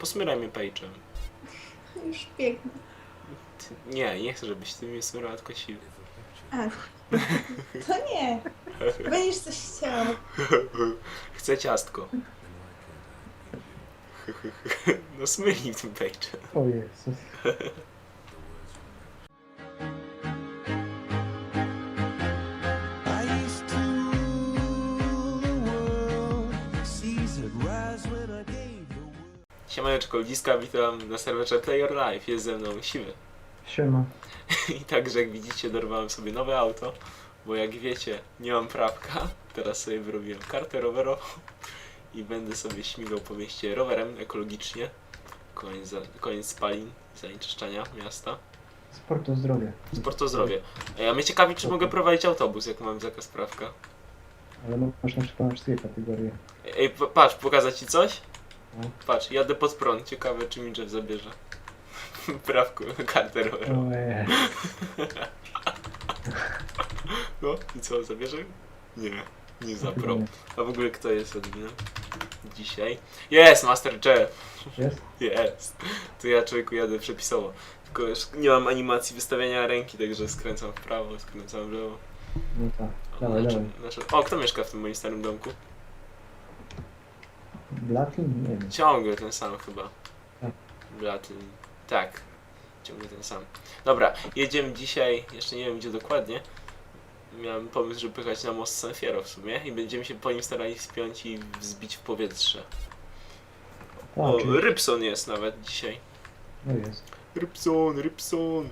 posmyraj mnie pejczem. Już. Ty- Nie, nie chcę, żebyś ty mnie smyrała, tylko siły. A, to nie. Będziesz coś chciał. Chcę ciastko. No smyrnij tym pejczem. O Jezus. Liska, witam na serwerze Play Your Life. Jest ze mną Siwy. Siema. I także jak widzicie dorwałem sobie nowe auto, bo jak wiecie nie mam prawka. Teraz sobie wyrobiłem kartę rowerową i będę sobie śmigał po mieście rowerem ekologicznie. Koniec, za, koniec spalin, zanieczyszczania miasta. Sportu zdrowia. Sport to zdrowie. Ej, A mnie ciekawi, czy mogę prowadzić autobus, jak mam zakaz prawka. Ale masz na przykład wszystkie kategorie. Ej, patrz, pokazać ci coś? Patrz, jadę pod prąd, ciekawe czy mi drzew zabierze. Prawku, kartę rowerową. Ojej. No i co, zabierze? Nie, nie zabrał. A w ogóle kto jest adminem? Dzisiaj? Jest, Master Jeff! Jest? Jest! To ja człowieku jadę przepisowo. Tylko już nie mam animacji wystawiania ręki, także skręcam w prawo, skręcam w lewo. No tak. Dawaj, Znaczy- dawaj. znaczy- O, kto mieszka w tym moim starym domku? Blatin? Nie wiem. Ciągle ten sam chyba. Tak. Blatyn. Tak. Ciągle ten sam. Dobra, jedziemy dzisiaj, jeszcze nie wiem gdzie dokładnie. Miałem pomysł, żeby pojechać na most San Fierro w sumie i będziemy się po nim starali wspiąć i wzbić w powietrze. O, czyli... Rybson jest nawet dzisiaj. No jest. Rybson, Rybson.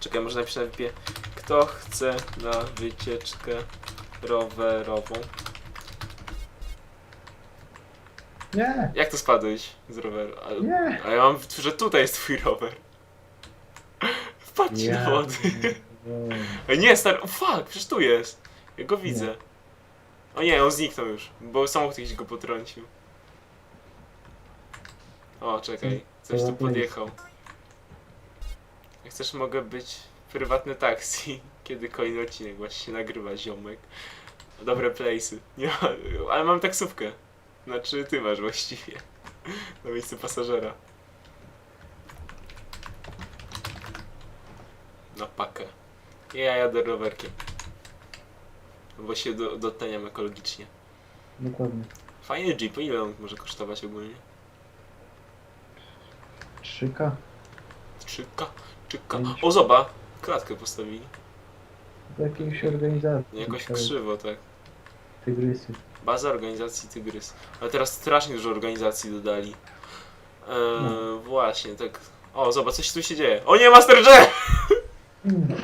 Czekaj, może napiszę na wypie. Kto chce na wycieczkę rowerową? Nie! Jak to spadłeś z roweru? Ale, Nie! ale ja mam, że tutaj jest twój rower. Wpadź Ja do wody. pierdolę. Ej, nie, stary, o fuck, przecież tu jest. Ja go widzę. O nie, on zniknął już, bo samochód jakiś go potrącił. O, czekaj, coś Co tu podjechał. Jak chcesz, mogę być prywatne taksi, kiedy kolejny odcinek właśnie się nagrywa, ziomek. Dobre place'y. Nie ma, ale mam taksówkę. Znaczy, ty masz właściwie. Na miejsce pasażera. Na pakę. Ja jadę rowerkiem. Bo się do, ekologicznie. Dokładnie. Fajny Jeep, ile on może kosztować ogólnie? Trzyka. Czyka, czyka. Pięć. O, zoba! Klatkę postawili. Do jakiejś organizacji. Jakoś Musiały krzywo, tak. Tygrysy. Baza organizacji Tygrys. Ale teraz strasznie dużo organizacji dodali. Eee, No. Właśnie, tak. O, zobacz, coś tu się dzieje. O nie, Master! Mm.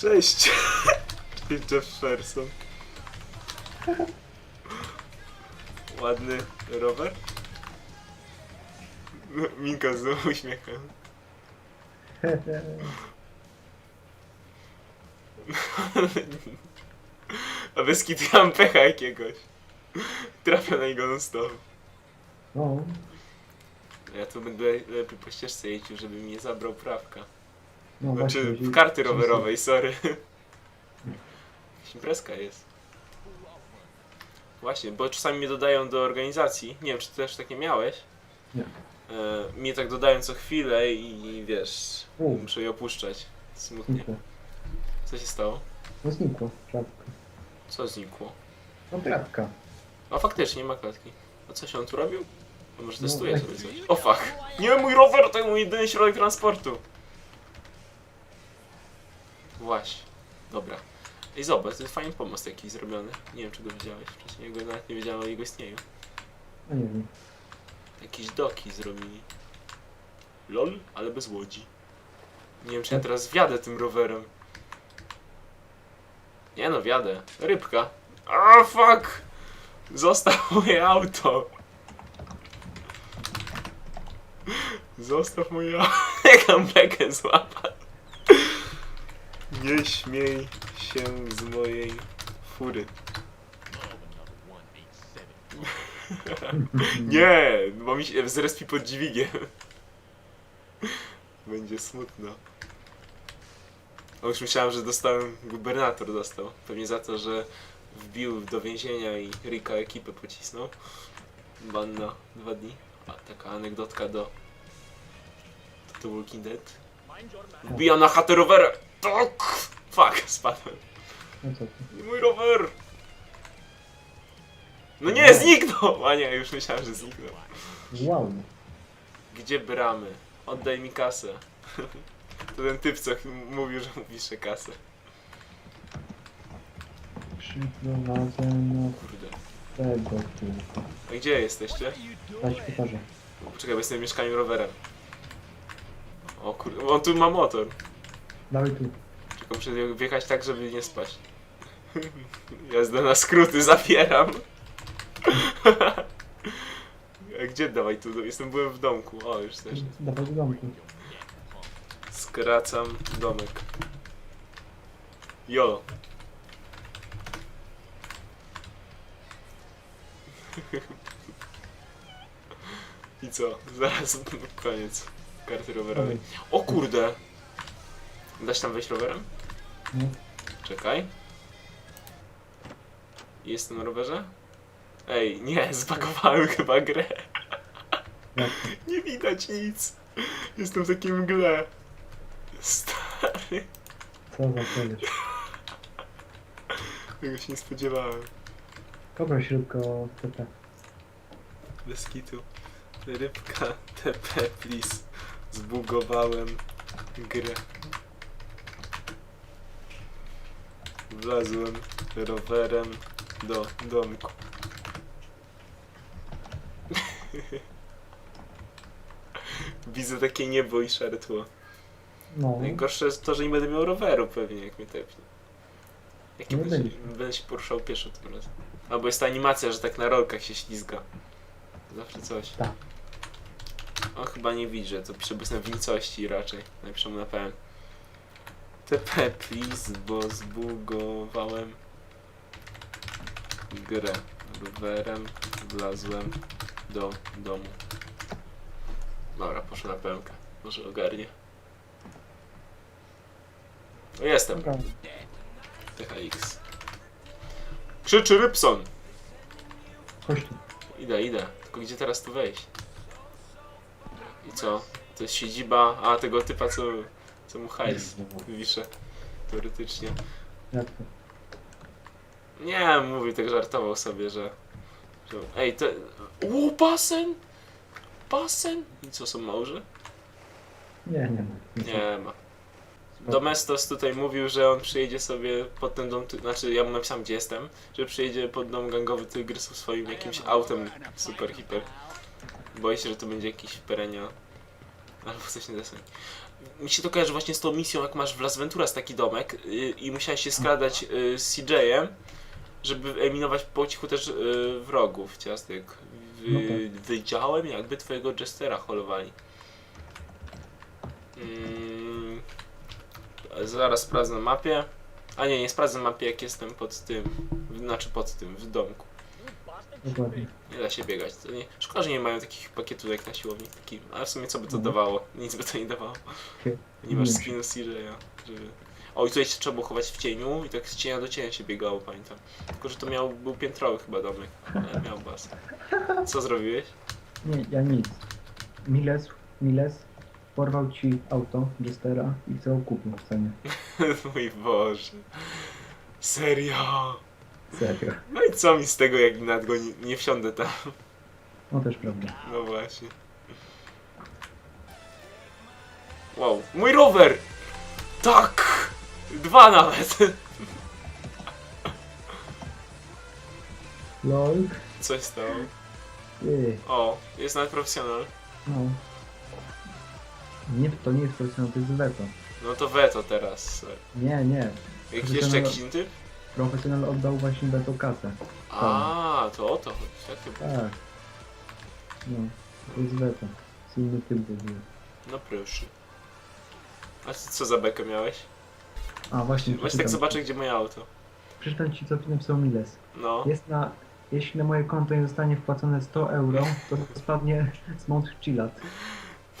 Cześć! Cześć, Jefferson. Ładny rower. No, Minka z uśmiechem. A bez kitu ja mam pecha jakiegoś. Trafia na niego non stop. No. Ja tu będę lepiej po ścieżce jeździł, żeby mi nie zabrał prawka. No Znaczy właśnie. w karty rowerowej, sorry. Imprezka jest. Właśnie, bo czasami mnie dodają do organizacji. Nie wiem, czy ty też takie miałeś. Nie. E, mnie tak dodają co chwilę i wiesz, U. muszę je opuszczać. Smutnie. Znikło. Co się stało? No znikło. Klapka. Co znikło? No klatka. O, faktycznie nie ma klatki. A co się on tu robił? A może No, testuje tak. sobie coś? O fuck! Nie, mój rower to mój jedyny środek transportu. Właśnie. Dobra. I zobacz, to jest fajny pomost jakiś zrobiony. Nie wiem, czy go widziałeś wcześniej. Go nawet nie wiedziałem o jego istnieniu. No nie wiem. Jakieś doki zrobili. Lol, ale bez łodzi. Nie wiem, czy ja teraz wjadę tym rowerem. Nie no, wjadę. Rybka. A fuck! Zostaw moje auto! Zostaw moje auto. Jak mam bekę złapać? Nie śmiej się z mojej fury. Nie, bo mi się zrespi pod dźwigiem. Będzie smutno. O, już myślałem, że dostałem, gubernator dostał. Pewnie za to, że wbił do więzienia i Rika ekipę pocisnął. ban na dwa dni. A taka anegdotka do The Walking Dead. Wbijam na chatę rowerem! Tak! Fuck, spadłem. No co ty? Nie mój rower! No nie, zniknął! A nie, już myślałem, że zniknął. Wow. Gdzie bramy? Oddaj mi kasę. To ten typ, co mówił, że mu pisze kasę. Przyprowadzę na Kurde. tego tylko. A gdzie jesteście? Dać pokażę. Poczekaj, bo jestem w mieszkaniu rowerem. O kurde, on tu ma motor. Dawaj tu. Tylko muszę wjechać tak, żeby nie spaść. Jazdę na skróty, zapieram. A gdzie dawaj tu? Jestem, byłem w domku. O, już też. Dawaj do domku. Skracam domek. Jolo. I co? Zaraz koniec karty rowerowej. O kurde! Daś tam wejść rowerem? No. Czekaj. Jestem na rowerze? Ej, nie, zbagowałem chyba grę. Nie widać nic. Jestem w takim mgle. Stary. Co za koleś. Tego się nie spodziewałem. Dobra, śrubka o TT. Bez kitu. Rybka TP, please. Zbugowałem grę. Wlazłem rowerem do domku. Widzę takie niebo i szare tło. No. Najgorsze jest to, że nie będę miał roweru pewnie, jak mnie tepnie. Jak Nie ja będę, się poruszał pieszo tym razem. Albo jest ta animacja, że tak na rolkach się ślizga. Zawsze coś. Tak. O, chyba nie widzę, to piszę bez nicości raczej. Napiszę mu na pewno. TP please, bo zbugowałem grę. Rowerem wlazłem do domu. Dobra, poszło na pełkę. Może ogarnie. O, jestem. Dobra. THX. Krzyczy Rybson! Chodź tu. Idę, idę. Tylko gdzie teraz tu wejść? I co? To jest siedziba, a tego typa, co, co mu hajs wisze. Teoretycznie. Jak to? Nie, mówił, tak żartował sobie, że... że ej, to... O, basen! Basen! I co, są małże? Nie, nie ma. Nie ma. Domestos tutaj mówił, że on przyjedzie sobie pod ten dom, ty- znaczy ja mu napisałem gdzie jestem, że przyjedzie pod dom gangowy tygrysów swoim jakimś autem super hiper. Boję się, że to będzie jakiś perenia. Albo coś nie deseń. Mi się to kojarzy właśnie z tą misją, jak masz w Las Venturas taki domek yy, i musiałeś się skradać yy, z CJ-em, żeby eliminować po cichu też yy, wrogów, ciastek. No Wy, Wydziałem jakby twojego Jestera holowali. Mm, zaraz sprawdzę na mapie. A nie, nie sprawdzę na mapie jak jestem pod tym, znaczy pod tym, w domku. Dokładnie. Nie da się biegać. To nie, szkoda, że nie mają takich pakietów jak na siłowni. Taki, ale w sumie co by to Mhm. dawało? Nic by to nie dawało. Nie masz skinu CJ'a, żeby... O, i tutaj się trzeba było chować w cieniu i tak z cienia do cienia się biegało, pamiętam. Tylko, że to miał, był piętrowy chyba domek, ale miał bas. Co zrobiłeś? Nie, ja nic. Miles, Miles porwał ci auto Jestera i chce kupił w cenie. Mój Boże. Serio? Serio. No i co mi z tego, jak nad go nie, nie wsiądę tam? No też prawda. No właśnie. Wow, mój rower! Tak! Dwa nawet! LOL. Coś stało. Ty. O, jest nawet profesjonal. No. Nie, to nie jest profesjonal, to jest weto. No to weto teraz. Nie, nie. Jakiś jeszcze jakiś inny typ? Profesjonal oddał właśnie weto kasę. A, to o to chodzi. Takie- Tak. No, to jest weto. Z inny typ w ogóle. No proszę. A ty co za bekę miałeś? A właśnie, Właśnie tak przeczytam. zobaczę, gdzie moje auto. Przeczytam ci, co napisał Miles. No. Jest na... Jeśli na moje konto nie zostanie wpłacone 100 euro, to spadnie z Mount Chillat.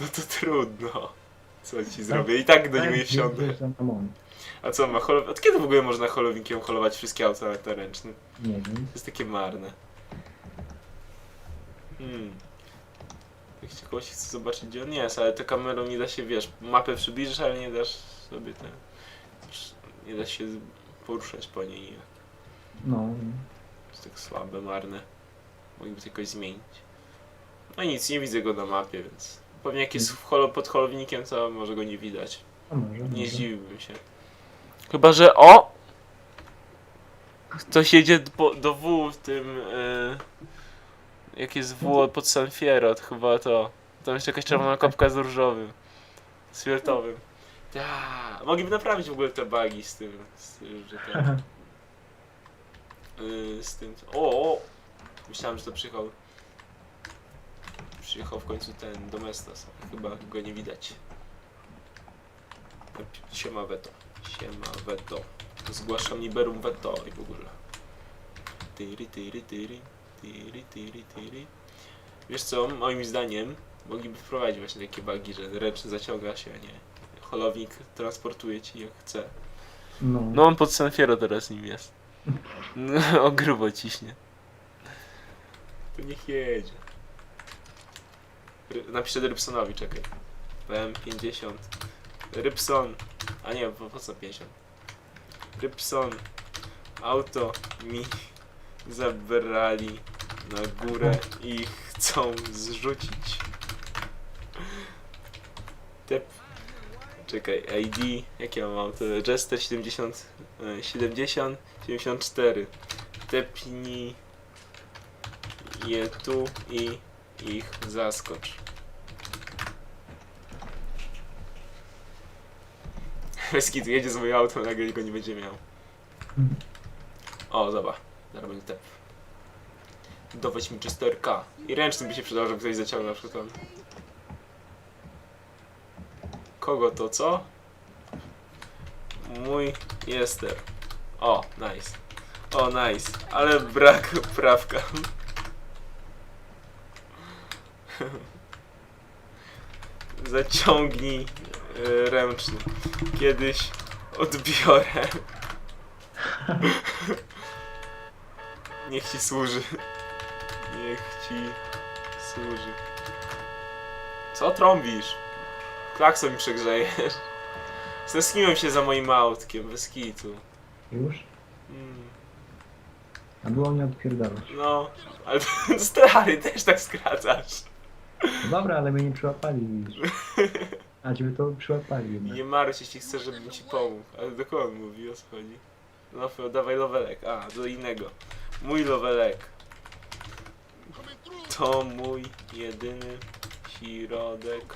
No to trudno. Co ci zrobię? I tak do niego nie Tak, wsiądę. na. A co ma holo... Od kiedy w ogóle można holowinkiem holować wszystkie auta na ręcznym? Nie wiem. To jest takie marne. Hmm. Jak się kogoś chce zobaczyć, gdzie on jest, ale tą kamerą nie da się, wiesz, mapę przybliżysz, ale nie dasz sobie ten... Nie da się poruszać po niej. No, Jest tak słabe, marne. Mogliby to jakoś zmienić. No nic, nie widzę go na mapie, więc... Pewnie jak jest w holo, pod holownikiem, to może go nie widać. a może, Nie może. zdziwiłbym się. Chyba, że o! Ktoś jedzie do, do W w tym. y, jak jest W pod San Fierro, to chyba to. Tam jeszcze jakaś czerwona kopka z różowym. Z fioletowym. Ta, mogliby naprawić w ogóle te bugi z tym. Z, tym, że ten, y, z tym. O, o! Myślałem, że to przyjechał. Przyjechał w końcu ten Domestos. Chyba go nie widać. Siema Veto. Siema Veto. Zgłaszam Liberum Veto i w ogóle. Tyry, tyry, tyry. Tyry, tyry, tyry. Wiesz co, moim zdaniem mogliby wprowadzić właśnie takie bugi, że ręczny zaciąga się, a nie holownik transportuje ci jak chce. No, No on pod San Fierro teraz nim jest. No, o grubo ciśnie. To niech jedzie. Napiszę do Rybsonowi, czekaj. PM50. Rybson. A nie, po, po co 50? Rybson. Auto mi zabrali na górę i chcą zrzucić. Te Czekaj, ID, jakie ja mam auto? Jester 70, e, 70, 74. Tepnij je tu i ich zaskocz. Bez kitu, jedzie z moje auto, nagle go nie będzie miał. O, zobacz, zaraz będzie tep. Dować mi Chesterka. I ręczny by się przydał, żeby ktoś zaciągnął na przykład. Kogo to co? Mój jester. O, nice. O, nice. Ale brak prawka. Zaciągnij y, ręczny. Kiedyś odbiorę. Niech ci służy. Niech ci służy. Co trąbisz? Klakson mi przegrzejesz. Stęskniłem się za moim autkiem, bez kitu. już? Mm, A było nie odpierdalasz. no, ale stary, też tak skracasz. No dobra, ale mnie nie przyłapali. A ciebie to przyłapali jednak. Nie martw się, jeśli chcesz, żebym ci pomógł. Ale do kogo on mówi, o co chodzi? No, to dawaj lowelek. A, do innego. Mój lowelek. To mój jedyny środek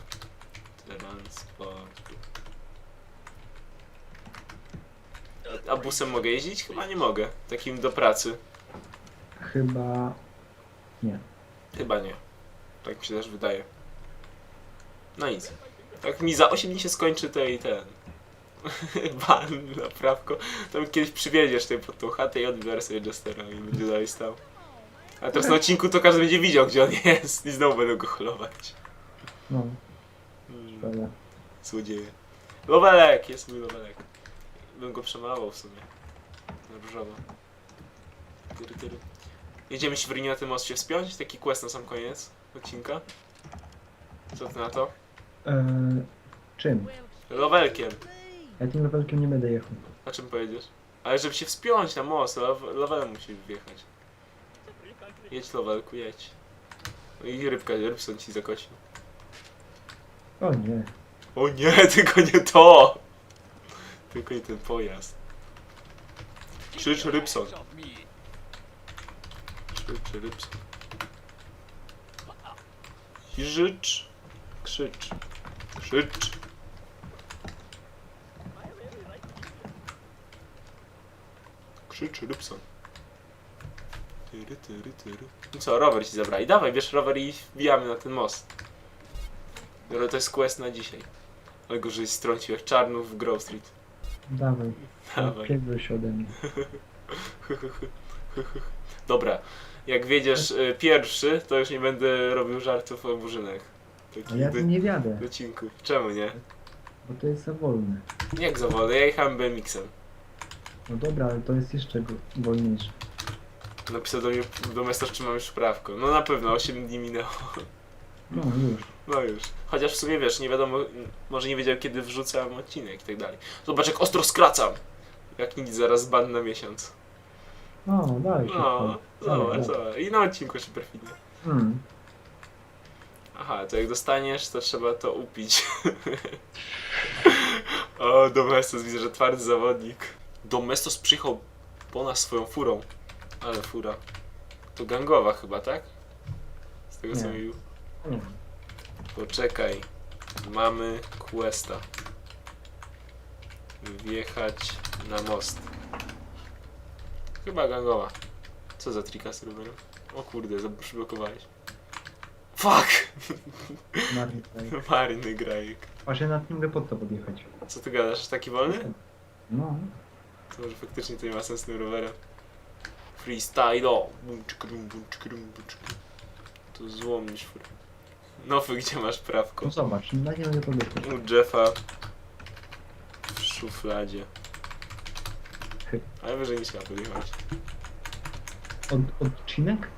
transportu. A busem mogę jeździć? Chyba nie mogę. Takim do pracy. Chyba... Nie. Chyba nie. Tak mi się też wydaje. No nic. Tak mi za 8 dni się skończy tej ten. Ban na prawko. To mi kiedyś przywieziesz tutaj pod tą chatę i odbiorę sobie Jestera i będzie dalej stał. A teraz na odcinku to każdy będzie widział gdzie on jest i znowu będą go holować. No, Hmm, szkoda. złodzieje. Lowelek! Jest mój lowelek. Bym go przemalował w sumie. Na różowo. Tyry, tyry. Jedziemy się na tym most się wspiąć? Taki quest na sam koniec odcinka. Co ty na to? Eee, czym? Lowelkiem. Ja tym levelkiem nie będę jechał. A czym pojedziesz? Ale żeby się wspiąć na most, lowelem musi wjechać. Jedź lowelku, jedź. No i rybka, rybson ci zakosił. O nie. O nie, tylko nie to! Tylko nie ten pojazd. Krzycz rybson. Krzycz rybson. Krzycz. Krzycz. Krzycz. Krzycz rybson. Tyry, tyry, tyry. No co, rower ci zabrali. Dawaj, bierz rower i wbijamy na ten most. Ale to jest quest na dzisiaj. Ale go żeś strącił jak czarnów w Grove Street. Dawaj. Dawaj. Pierdol się ode mnie. Dobra, jak wiedziesz y, pierwszy, to już nie będę robił żartów o burzynach. A Takich ja tym nie wiadę, docinków. Czemu nie? bo to jest za wolne. Jak za wolę? Ja jechałem BMX-em. No dobra, ale to jest jeszcze go- wolniejsze. Napisał do mnie domestos, czy mam już prawko. No na pewno, 8 dni minęło. No już. No już. Chociaż w sumie wiesz, nie wiadomo, może nie wiedział kiedy wrzucam odcinek i tak dalej. Zobacz jak ostro skracam! Jak nic, zaraz ban na miesiąc. No, daj się. No, zobacz, dawaj. zobacz. I na odcinku się perfidnie. Hmm. Aha, to jak dostaniesz, to trzeba to upić. o, Domestos, widzę, że twardy zawodnik. Domestos przyjechał po nas swoją furą. Ale fura. To gangowa chyba, tak? Z tego co Nie. mówił. Nie wiem. Poczekaj. Mamy questa. Wjechać na most. Chyba gangowa. Co za trika z rowerem? O kurde, przyblokowałeś. Fuck! Marny tutaj. Marny grajek. Właśnie na tym pod to podjechać. Co ty gadasz? Taki wolny? No. To może faktycznie to nie ma sensu tym rowerem. Freestyle! Bum, czykrum, bum, czykrum, bum, czykrum. To złomnisz fur. Nowy, gdzie masz prawko? No zobacz, na nie mogę podjechać. U Jeffa w szufladzie. Ale wyżej nie trzeba podjechać. Od, odcinek?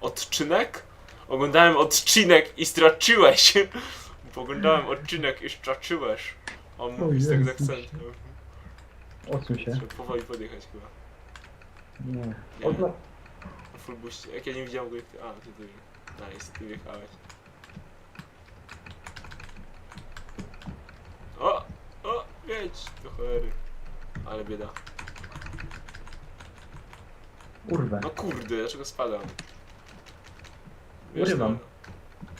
Odczynek? Oglądałem odcinek i straciłeś! Oglądałem odcinek i straciłeś. On mówi z tak z Jezus. akcentem. Odsuń się. Trzeba powoli podjechać chyba. Nie. Nie. Odla... Na full booście. Jak ja nie widziałem go jak ty... A, ty ty. Nice, ty wjechałeś. O! O! Jedź! Do cholery. Ale bieda. Urwę. No kurde, dlaczego spadam? Urywam.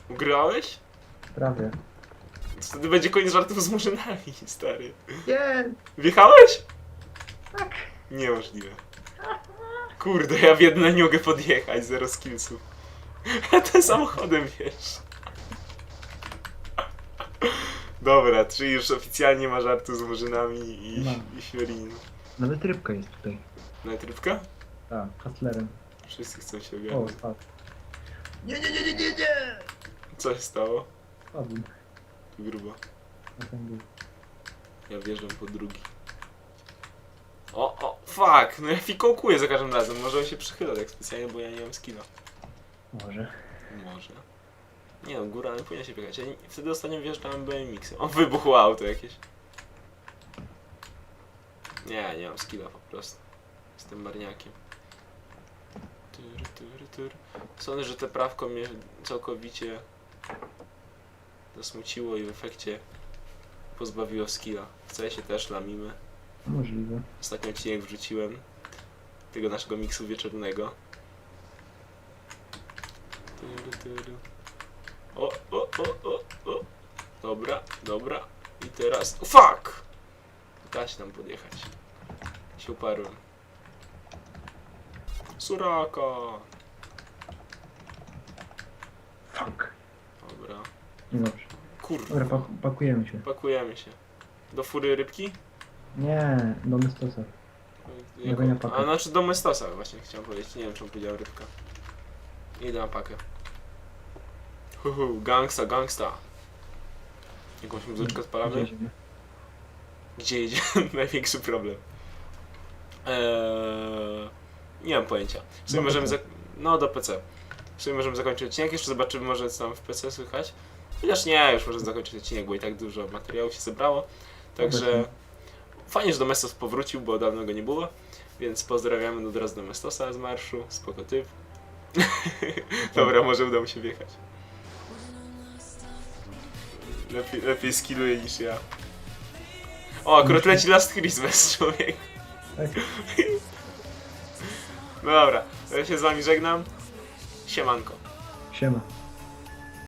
no, Ugrałeś? Prawie. Wtedy będzie koniec żartów z murzynami, stary. Nie! Wjechałeś? Tak. Niemożliwe. Kurde, ja w jedno nie mogę podjechać, zero skillsów. Ja tym samochodem wiesz. Dobra, czyli już oficjalnie ma żartu z murzynami i, Ma. i świerinin. Nawet rybka jest tutaj. Nawet rybka? Tak, hustlerem. Wszyscy chcą się O, ogarnąć. spadł. Nie, nie, nie, nie, nie, nie! Co się stało? Spadł. Tu grubo. Na ten dół. Ja wjeżdżam po drugi. O, o, fuck! No ja fikołkuję za każdym razem. Może on się przychyla tak specjalnie, bo ja nie mam skilla. Może. Może. Nie no, góra nie powinien się biegać. Ja nie, wtedy ostatnio wjeżdżałem BMX-em. O, wybuchło auto jakieś. Nie, nie mam skilla po prostu. Jestem marniakiem. Tyr, tyr. Sądzę, że te prawko mnie całkowicie zasmuciło i w efekcie pozbawiło skilla. Chce się też lamimy. Możliwe. Ostatni odcinek wrzuciłem tego naszego miksu wieczornego. O, o, o, o, o. Dobra, dobra. I teraz. Fuck! Da się tam podjechać. Się uparłem. Suraka! Fuck. Dobra. Niedobrze. Kurwa. Dobra, pa pakujemy się. Pakujemy się. Do fury rybki? Nie, do Mystosa. Jako- nie pakę. A znaczy do Mestosa właśnie chciałem powiedzieć. Nie wiem czemu powiedziałem rybka. Idę na pakę. Huhu, gangsta, gangsta. Jakąś muzyczkę odpalamy? Gdzie jedziemy? Gdzie jedzie? Największy problem. Eee, nie mam pojęcia. W sumie Do możemy... PC. No, do PC. W sumie możemy zakończyć odcinek. Jeszcze zobaczymy może co tam w PC słychać. Chociaż nie, już możemy zakończyć odcinek, bo i tak dużo materiału się zebrało. Także fajnie, że Domestos powrócił, bo dawno go nie było. Więc pozdrawiamy od razu Domestosa z marszu. Spoko typ. Dobra, może uda mu się wjechać. Lepiej, lepiej skilluje niż ja. O, akurat leci Last Christmas, człowiek. Tak. No dobra, ja się z wami żegnam. Siemanko. Siema.